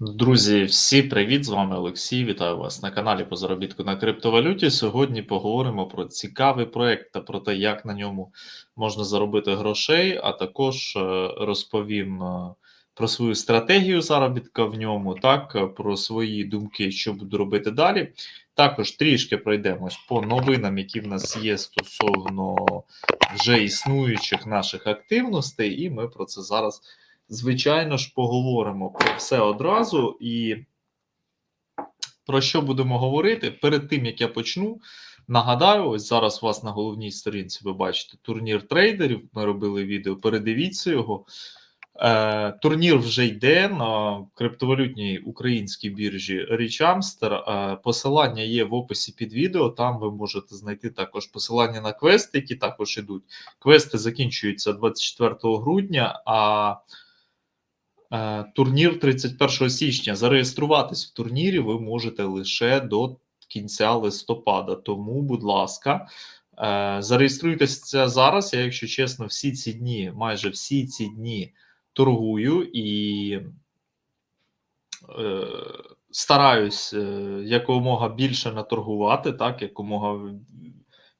Друзі, всі привіт! З вами Олексій. Вітаю вас на каналі по заробітку на криптовалюті. Сьогодні поговоримо про цікавий проект та про те, як на ньому можна заробити грошей, а також е, розповім е, про свою стратегію заробітка в ньому, так, е, про свої думки, що буду робити далі. Також трішки пройдемось по новинам, які в нас є стосовно вже існуючих наших активностей, і ми про це зараз звичайно ж, поговоримо про все одразу. І про що будемо говорити? Перед тим як я почну, нагадаю, ось зараз у вас на головній сторінці ви бачите турнір трейдерів. Ми робили відео, передивіться його. Е, Турнір вже йде на криптовалютній українській біржі Річамстер. Посилання є в описі під відео. Там ви можете знайти також посилання на квести, які також ідуть. Квести закінчуються 24 грудня. а турнір 31 січня. Зареєструватись в турнірі ви можете лише до кінця листопада. Тому, будь ласка, е, зареєструйтеся зараз. Я, якщо чесно, всі ці дні, майже всі ці дні торгую і е, стараюсь якомога більше наторгувати, так, якомога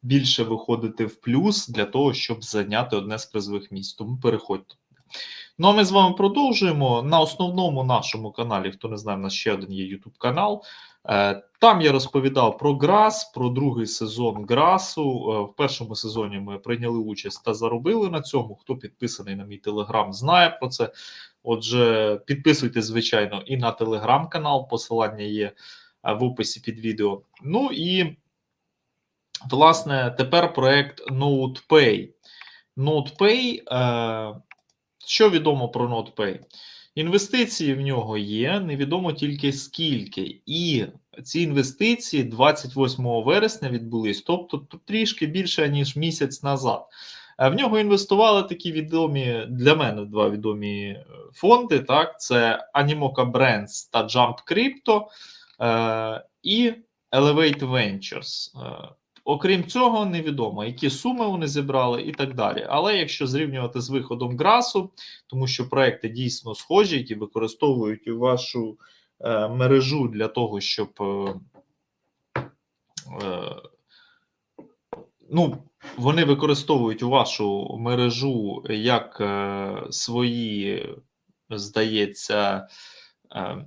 більше виходити в плюс для того, щоб зайняти одне з призових місць. Тому переходьте. Ну а ми з вами продовжуємо на основному нашому каналі. Хто не знає, у нас ще один є YouTube канал. Е, там я розповідав про Грас, про другий сезон Грасу. Е, в першому сезоні ми прийняли участь та заробили на цьому. Хто підписаний на мій телеграм, знає про це. Отже, підписуйтесь, звичайно, і на телеграм-канал. Посилання є е, в описі під відео. Ну і власне тепер проект NotePay. NotePay – що відомо про NotPay? Інвестиції в нього є, невідомо тільки скільки. І ці інвестиції 28 вересня відбулись, тобто трішки більше, ніж місяць назад. В нього інвестували такі відомі для мене два відомі е, фонди: так, це Animoca Brands та Jump Crypto е, і Elevate Ventures. Окрім цього, невідомо, які суми вони зібрали і так далі. Але якщо зрівнювати з виходом грасу, тому що проекти дійсно схожі, які використовують вашу е, мережу для того, щоб е, е, ну, вони використовують вашу мережу як е, свої, здається, е,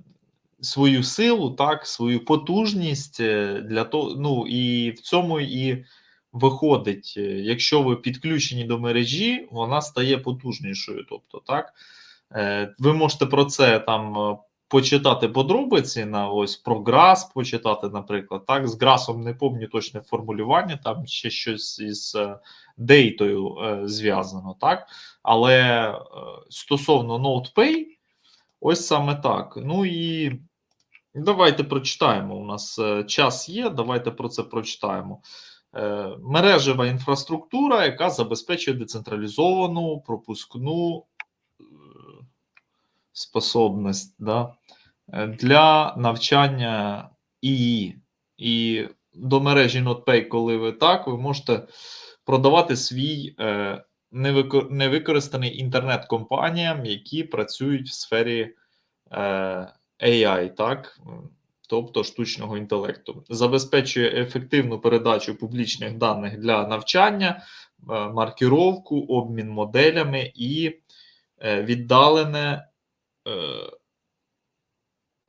свою силу, так, свою потужність е, для того, ну і в цьому і виходить, е, якщо ви підключені до мережі, вона стає потужнішою. Тобто, так, е, ви можете про це там. Почитати подробиці на ось про грас, почитати, наприклад, так, з грасом не помню точне формулювання, там ще щось із дейтою зв'язано, так. Але стосовно NotePay, ось саме так. Ну і Давайте прочитаємо. У нас е, час є. Давайте про це прочитаємо. Е, мережева інфраструктура, яка забезпечує децентралізовану пропускну е, способність да, для навчання ІІ. І до мережі NotPay, коли ви так, ви можете продавати свій невикористаний інтернет компаніям, які працюють в сфері. AI, так, тобто штучного інтелекту, забезпечує ефективну передачу публічних даних для навчання, е, маркіровку, обмін моделями і е, віддалене е,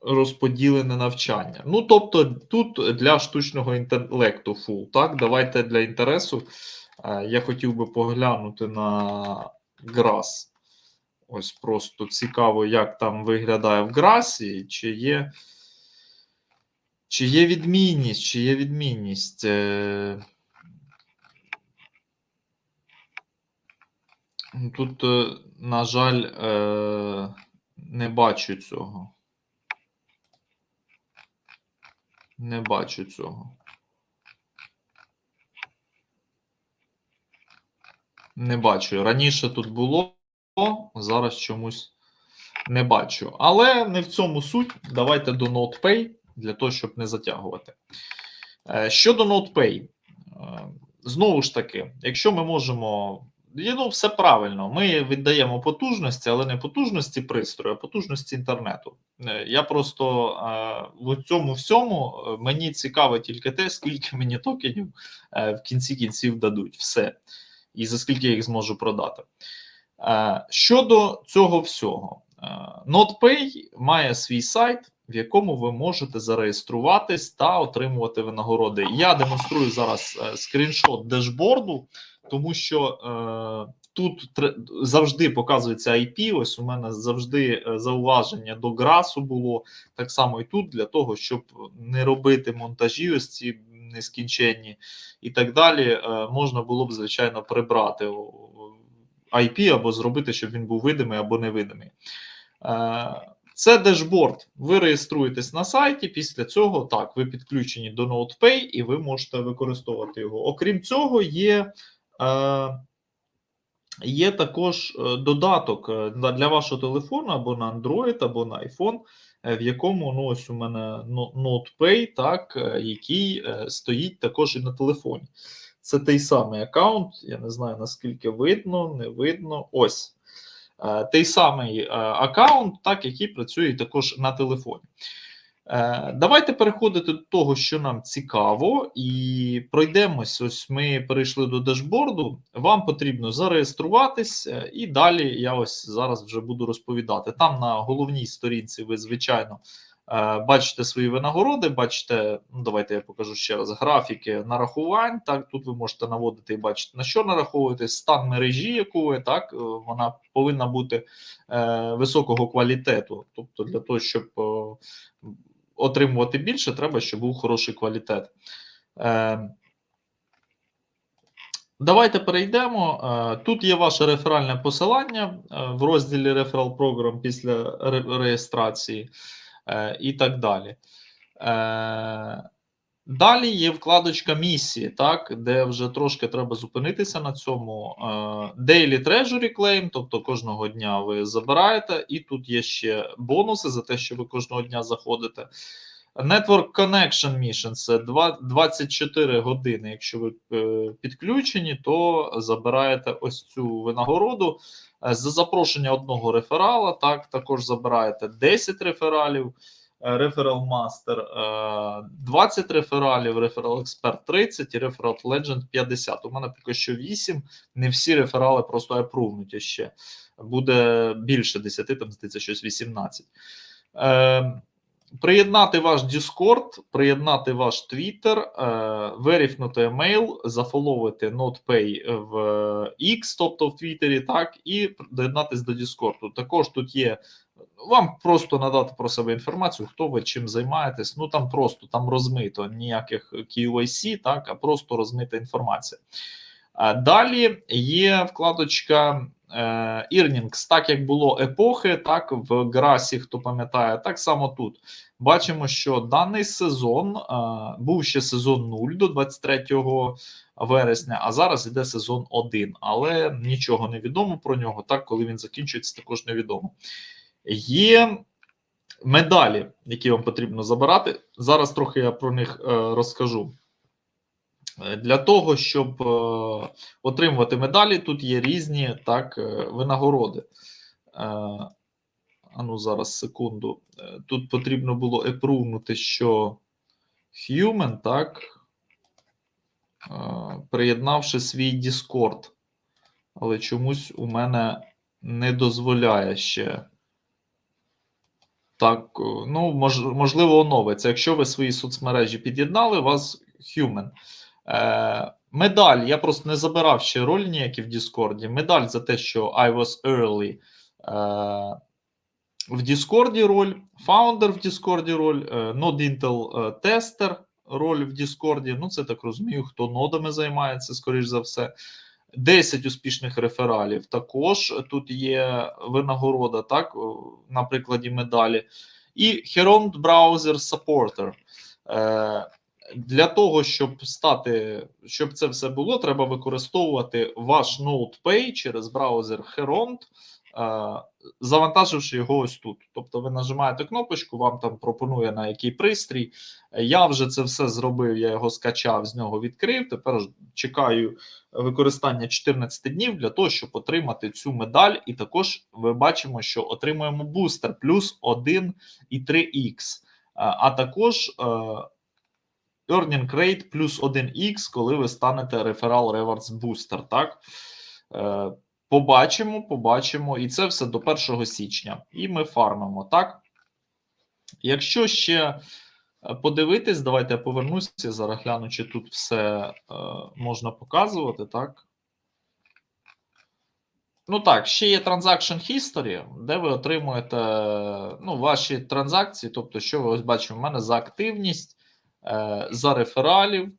розподілене навчання. Ну, тобто, тут для штучного інтелекту фул. Так, давайте для інтересу. Я хотів би поглянути на GRAS. Ось просто цікаво, як там виглядає в грасі, чи є чи є відмінність, чи є відмінність. Е, тут, е, на жаль, е, не бачу цього. Не бачу цього. Не бачу. Раніше тут було зараз чомусь не бачу. Але не в цьому суть. Давайте до NotePay для того, щоб не затягувати. Е, щодо NotePay, е, знову ж таки, якщо ми можемо. Ну, все правильно, ми віддаємо потужності, але не потужності пристрою, а потужності інтернету. Е, Я просто в цьому всьому мені цікаво тільки те, скільки мені токенів в кінці кінців дадуть. Все. І за скільки я їх зможу продати. Е, Щодо цього всього, е, NotPay має свій сайт, в якому ви можете зареєструватись та отримувати винагороди. Я демонструю зараз е, скріншот дешборду, тому що тут завжди показується IP. Ось у мене завжди зауваження до грасу було так само і тут, для того, щоб не робити монтажі, ось ці нескінченні і так далі. Можна було б звичайно прибрати IP або зробити, щоб він був видимий або невидимий. Е, Це дешборд. Ви реєструєтесь на сайті. Після цього так, ви підключені до NotePay і ви можете використовувати його. Окрім цього, є. Е, Є також е, додаток для вашого телефону або на Android, або на iPhone, в якому ну, ось у мене No- NotePay, так, який стоїть також і на телефоні. Це той самий аккаунт. Я не знаю наскільки видно, не видно. Ось Е, той самий е, аккаунт, так, який працює також на телефоні. Е, Давайте переходити до того, що нам цікаво, і пройдемось. Ось ми перейшли до дашборду. Вам потрібно зареєструватись, і далі я ось зараз вже буду розповідати. Там на головній сторінці ви, звичайно, бачите свої винагороди, бачите, ну давайте я покажу ще раз графіки нарахувань. Так, тут ви можете наводити і бачити, на що нараховуєтесь, стан мережі, яку ви так, е, вона повинна бути е, високого квалітету. Тобто, для того, щоб е, отримувати більше, треба, щоб був хороший квалітет. Е, Давайте перейдемо. Е, Тут є ваше реферальне посилання е, в розділі Referral Program після реєстрації е, і так далі. Е, Далі є вкладочка місії, так, де вже трошки треба зупинитися на цьому. Е, Daily Treasury Claim, тобто кожного дня ви забираєте, і тут є ще бонуси за те, що ви кожного дня заходите. Network Connection Mission це два- 24 години. Якщо ви е, підключені, то забираєте ось цю винагороду. Е, За запрошення одного реферала, так, також забираєте 10 рефералів. Referral Master е, 20 рефералів, Referral Expert 30 і Referral Legend 50. У мене поки що 8. Не всі реферали просто апрувнуті ще. Буде більше 10, там здається, щось 18. Е, Приєднати ваш Discord, приєднати ваш Twitter, е, верифнути емейл, зафоловити NotPay в X, тобто в Твіттері, так, і доєднатись до Discord. Також тут є вам просто надати про себе інформацію, хто ви чим займаєтесь. Ну там просто там розмито ніяких QAC, так, а просто розмита інформація. Далі є вкладочка е, Earnings, так як було епохи, так в грасі, хто пам'ятає, так само тут. Бачимо, що даний сезон е, був ще сезон 0 до 23 вересня, а зараз іде сезон 1, але нічого не відомо про нього. Так, коли він закінчується, також невідомо. Є медалі, які вам потрібно забирати. Зараз трохи я про них е, розкажу. Для того, щоб е, отримувати медалі, тут є різні так, е, винагороди. Е, а ну, зараз секунду. Тут потрібно було епрувнути, що Human, так, приєднавши свій Discord. Але чомусь у мене не дозволяє ще. Так, ну, мож, можливо, оновиться. Якщо ви свої соцмережі під'єднали, у вас Human. Е, медаль. Я просто не забирав ще роль ніякі в Діскорді. Медаль за те, що I was early. Е, в Діскорді роль, Founder в Діскорді роль, е, тестер роль в Діскорді. Ну, це так розумію, хто нодами займається, скоріш за все. 10 успішних рефералів. Також тут є винагорода, так, на прикладі медалі. І Heron Browser Supporter. Е, для того, щоб стати, щоб це все було, треба використовувати ваш NotePay через браузер Heron. е, завантаживши його ось тут. Тобто ви нажимаєте кнопочку, вам там пропонує на який пристрій. Е, Я вже це все зробив, я його скачав, з нього відкрив. Тепер чекаю використання 14 днів для того, щоб отримати цю медаль. І також ми бачимо, що отримуємо бустер плюс 1,3х, а також е, Earning Rate плюс 1х, коли ви станете Referral Rewards Booster. Так? Е, Побачимо, побачимо, і це все до 1 січня. І ми фармимо, так? Якщо ще е, подивитись, давайте я повернуся, зараз гляну, чи тут все е, можна показувати, так? Ну так, ще є Transaction History, де ви отримуєте ну, ваші транзакції. Тобто, що ви ось бачимо, в мене за активність, за рефералів,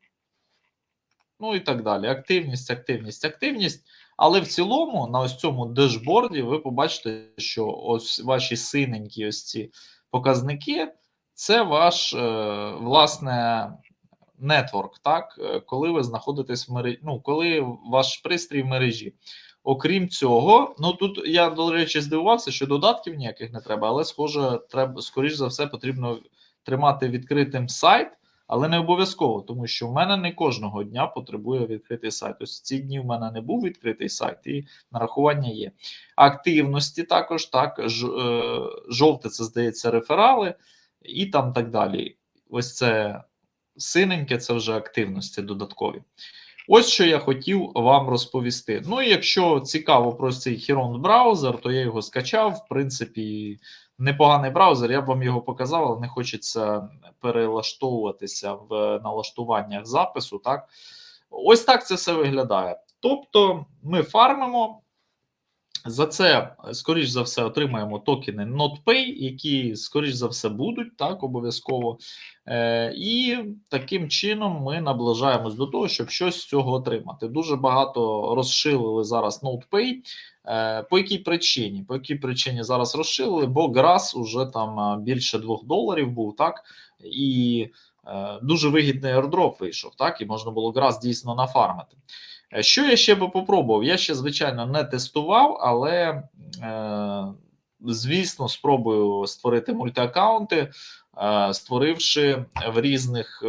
ну і так далі. Активність, активність, активність. Але в цілому, на ось цьому дешборді, ви побачите, що ось ваші синенькі ось ці показники це ваш е, власне нетворк, так, е, коли ви знаходитесь в мережі, ну, коли ваш пристрій в мережі. Окрім цього, ну тут я, до речі, здивувався, що додатків ніяких не треба, але схоже, треба, скоріш за все, потрібно тримати відкритим сайт, але не обов'язково, тому що в мене не кожного дня потребує відкритий сайт. Ось ці дні в мене не був відкритий сайт, і нарахування є. Активності також так, ж, е, жовте, це здається, реферали, і там так далі. Ось це синеньке, це вже активності додаткові. Ось що я хотів вам розповісти. Ну і якщо цікаво про цей Heron браузер, то я його скачав. В принципі, непоганий браузер. Я б вам його показав, але не хочеться перелаштовуватися в налаштуваннях запису. Так, ось так це все виглядає. Тобто, ми фармимо. За це, скоріш за все, отримаємо токени NotPay, які, скоріш за все, будуть так, обов'язково. Е, І таким чином ми наближаємось до того, щоб щось з цього отримати. Дуже багато розширили зараз NotePay. Е, По якій причині? По якій причині зараз розширили? Бо грас уже там більше 2 доларів був, так? І е, дуже вигідний airdrop вийшов, так, і можна було грас дійсно нафармити. Е, Що я ще би попробував? Я ще, звичайно, не тестував, але, е, звісно, спробую створити мультиаккаунти, е, створивши в різних.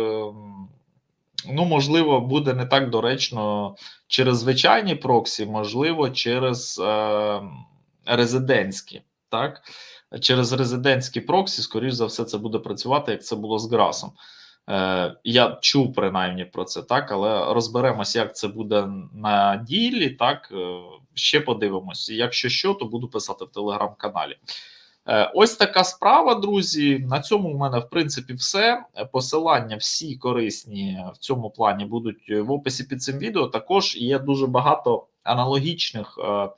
Ну, можливо, буде не так доречно через звичайні проксі, можливо, через е, резидентські. Так? Через резидентські проксі, скоріш за все, це буде працювати, як це було з Грасом. Е, Я чув принаймні про це, так, але розберемося, як це буде на ділі. Так, е, ще подивимося. Якщо що, то буду писати в телеграм-каналі. Е, Ось така справа, друзі. На цьому в мене в принципі все. Посилання всі корисні в цьому плані будуть в описі під цим відео. Також є дуже багато аналогічних е,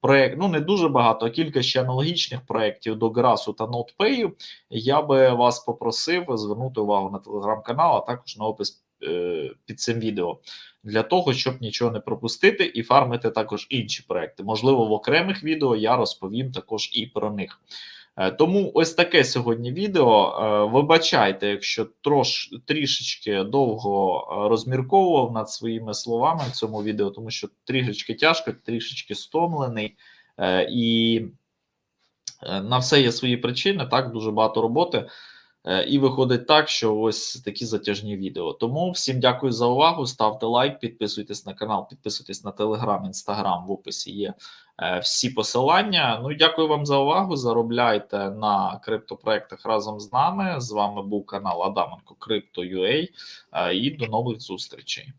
проєктів, ну не дуже багато, а кілька ще аналогічних проєктів до Грасу та NotePay. Я би вас попросив звернути увагу на телеграм-канал, а також на опис е, під цим відео. Для того, щоб нічого не пропустити і фармити також інші проекти. Можливо, в окремих відео я розповім також і про них. Е, Тому ось таке сьогодні відео. Е, Вибачайте, якщо трош трішечки довго е, розмірковував над своїми словами в цьому відео, тому що трішечки тяжко, трішечки стомлений і на все є свої причини. Так, дуже багато роботи. Е, І виходить так, що ось такі затяжні відео. Тому всім дякую за увагу. Ставте лайк, підписуйтесь на канал, підписуйтесь на телеграм, інстаграм. В описі є е, всі посилання. Ну дякую вам за увагу. Заробляйте на криптопроектах разом з нами. З вами був канал Адаменко Крипто.ua Е, І до нових зустрічей.